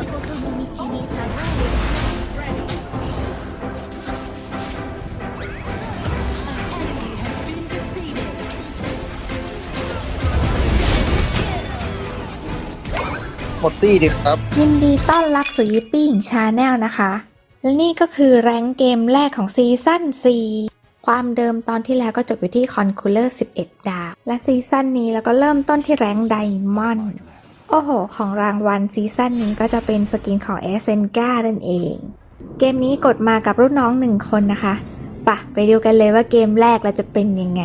誠の道にたどり หมดตี้ดิครับ ยินดีต้อนรับสู่ยิปปี้หญิงชาแนลนะคะ และนี่ก็คือแรงค์เกมแรกของซีซั่น4 ความเดิมตอนที่แล้วก็จบอยู่ที่คอนคูลเลอร์11 ดาว และซีซั่นนี้แล้วก็เริ่มต้นที่แรงค์ไดมอนด์ โอ้โห ของรางวัลซีซั่นนี้ก็จะเป็นสกินของเอเซนกานั่นเอง เกมนี้กดมากับรุ่นน้องหนึ่งคนนะคะปะไปดูกันเลยว่าเกมแรกเราจะเป็นยังไง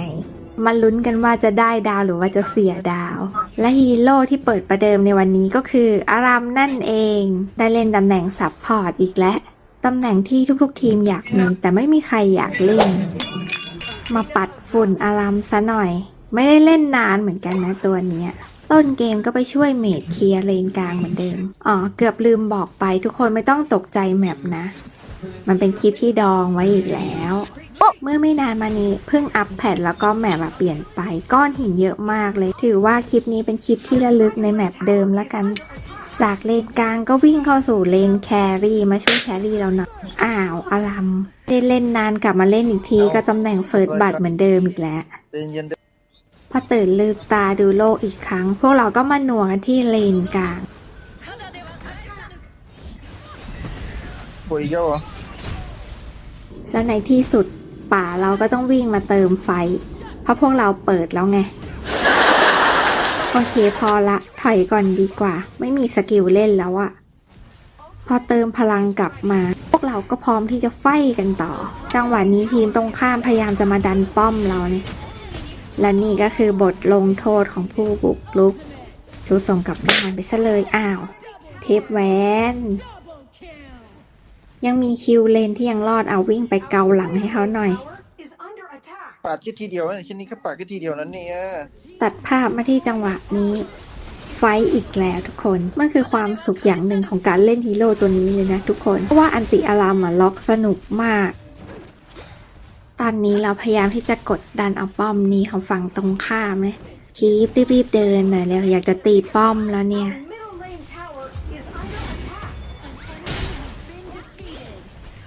มาลุ้นกันว่าจะได้ดาวหรือว่าจะเสียดาว และฮีโร่ที่เปิดประเดิมในวันนี้ก็คืออารามนั่นเอง ได้เล่นตำแหน่งซับพอร์ตอีกแล้วตำแหน่งที่ทุกๆทีมอยากมีแต่ไม่มีใครอยากเล่น มาปัดฝุ่นอารามซะหน่อย ไม่ได้เล่นนานเหมือนกันนะตัวเนี้ย ต้นเกมก็ไปช่วยเมดเคลียร์เลนกลางเหมือนเดิม อ๋อ เกือบลืมบอกไปทุกคนไม่ต้องตกใจแมปนะ มันเป็นคลิปที่ดองไว้อีกแล้ว เมื่อไม่นานมานี้เพิ่งอัปแพดแล้วก็แมปเปลี่ยนไปก้อนหินเยอะมากเลย ถือว่าคลิปนี้เป็นคลิปที่ระลึกในแมปเดิมแล้วกัน จากเลนกลางก็วิ่งเข้าสู่เลนแครี่มาช่วยแครี่เราหน่อยอ้าวอารัมได้เล่นนานกลับมาเล่นอีกทีก็ตำแหน่งเฟิร์สบัตเหมือนเดิมอีกแล้ว พอตื่นลืมตาดูโลกอีกครั้ง พวกเราก็มาหน่วงกันที่เลนกลางโอยอีกแล้วเหรอแล้วในที่สุดป่าเราก็ต้องวิ่งมาเติมไฟ เพราะพวกเราเปิดแล้วไง โอเคพอละ ถอยก่อนดีกว่า ไม่มีสกิลเล่นแล้วอะพอเติมพลังกลับมา พวกเราก็พร้อมที่จะไฟกันต่อ จังหวะนี้ทีมตรงข้ามพยายามจะมาดันป้อมเราเนี่ย และนี่ก็คือบทลงโทษของผู้บุกรุก รู้สมกับงานไปซะเลยอ้าว เทปแวนยังมีคิวเลนที่ยังรอดเอาวิ่งไปเกาหลังให้เขาหน่อย is under attack. ปาดแค่ทีเดียวนะแค่นี้แค่ปาดแค่ทีเดียวนั้นเนี่ยตัดภาพมาที่จังหวะนี้ ไฟท์อีกแล้วทุกคน มันคือความสุขอย่างหนึ่งของการเล่นฮีโร่ตัวนี้เลยนะทุกคน เพราะว่าอันติอารามอะล็อกสนุกมาก ตอนนี้เราพยายามที่จะกดดันเอาป้อมนี้ของฝั่งตรงข้ามนะคีบรีบๆเดินหน่อยเร็วอยากจะตีป้อมแล้วเนี่ย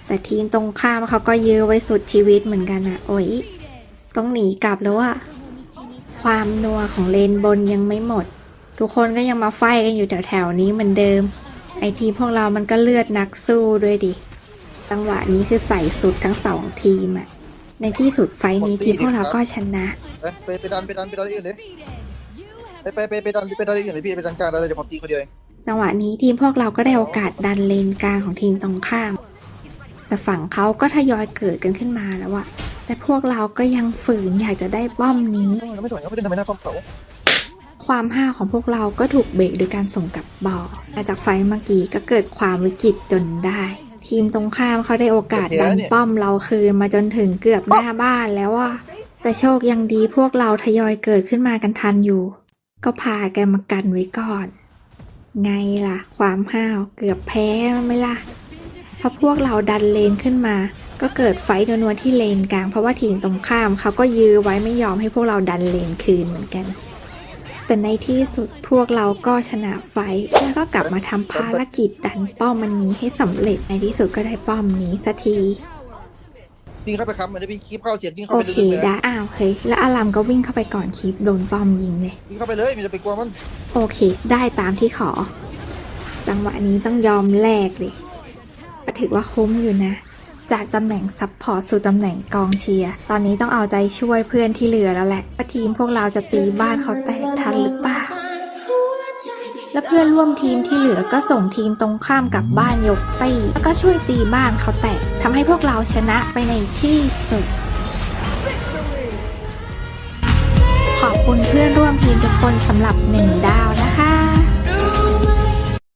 แต่ทีมตรงข้ามเขาก็ยื้อไว้สุดชีวิตเหมือนกันอะโอ้ยต้องหนีกลับแล้วอะความนัวของเลนบนยังไม่หมด ทุกคนก็ยังมาไฟกันอยู่แถวๆนี้เหมือนเดิม ไอทีมพวกเรามันก็เลือดนักสู้ด้วยดิจังหวะนี้คือใส่สุดทั้งสองทีมอะ ในที่สุดไฟท์นี้ทีมพวกเราก็ชนะไปไปไปดันไปดันไปดันอื่นเลยไปไปไปไปดันไปดันอื่นเลยพี่ไปดันกลางดันเลยเดี๋ยวผมตีคนเดียวเองจังหวะนี้ทีมพวกเราก็ได้โอกาสดันเลนกลางของทีมตรงข้าม แต่ฝั่งเขาก็ทยอยเกิดกันขึ้นมาแล้วอะแต่พวกเราก็ยังฝืนอยากจะได้ป้อมนี้ เราไม่ถอยเขาไปเดินทำไมหน้าป้อมเขาความห้าวของพวกเราก็ถูกเบรกโดยการส่งกลับบ่อและจากไฟเมื่อกี้ก็เกิดความวิกฤตจนได้ ทีมตรงข้ามเขาได้โอกาสดันป้อมเราคืนมาจนถึงเกือบหน้าบ้านแล้วอะแต่โชคยังดีพวกเราทยอยเกิดขึ้นมากันทันอยู่ ก็พากันมากันไว้ก่อน ไงล่ะ ความห้าวเกือบแพ้ไหมล่ะพอพวกเราดันเลนขึ้นมา ก็เกิดไฟต์นัวๆที่เลนกลาง เพราะว่าทีมตรงข้ามเขาก็ยื้อไว้ไม่ยอมให้พวกเราดันเลนคืนเหมือนกัน แต่ในที่สุดพวกเราก็ชนะไฟต์แล้วก็กลับมาทำภารกิจดันป้อมมันนี้ให้สำเร็จในที่สุดก็ได้ป้อมนี้สักทีวิ่งเข้าไปค้ำมันจะพี่คีบเข้าเสียงวิ่งเข้าโอไปเคลึกๆเลยได้นะอ้าวโอเคแล้วอารัมก็วิ่งเข้าไปก่อนคลิปโดนป้อมยิงเลยวิ่งเข้าไปเลยมันจะไปกลัวมัน โอเค ได้ตามที่ขอ จังหวะนี้ต้องยอมแลกเลยก็ถือว่าคุ้มอยู่นะ จากตำแหน่งซับพอร์ตสู่ตำแหน่งกองเชียร์ตอนนี้ต้องเอาใจช่วยเพื่อนที่เหลือแล้วแหละว่าทีมพวกเราจะตีบ้านเขาแตกทันหรือเปล่าและเพื่อนร่วมทีมที่เหลือก็ส่งทีมตรงข้ามกับบ้านยกตีแล้วก็ช่วยตีบ้านเขาแตกทำให้พวกเราชนะไปในที่สุดขอบคุณเพื่อนร่วมทีมทุกคนสำหรับหนึ่งดาวนะคะ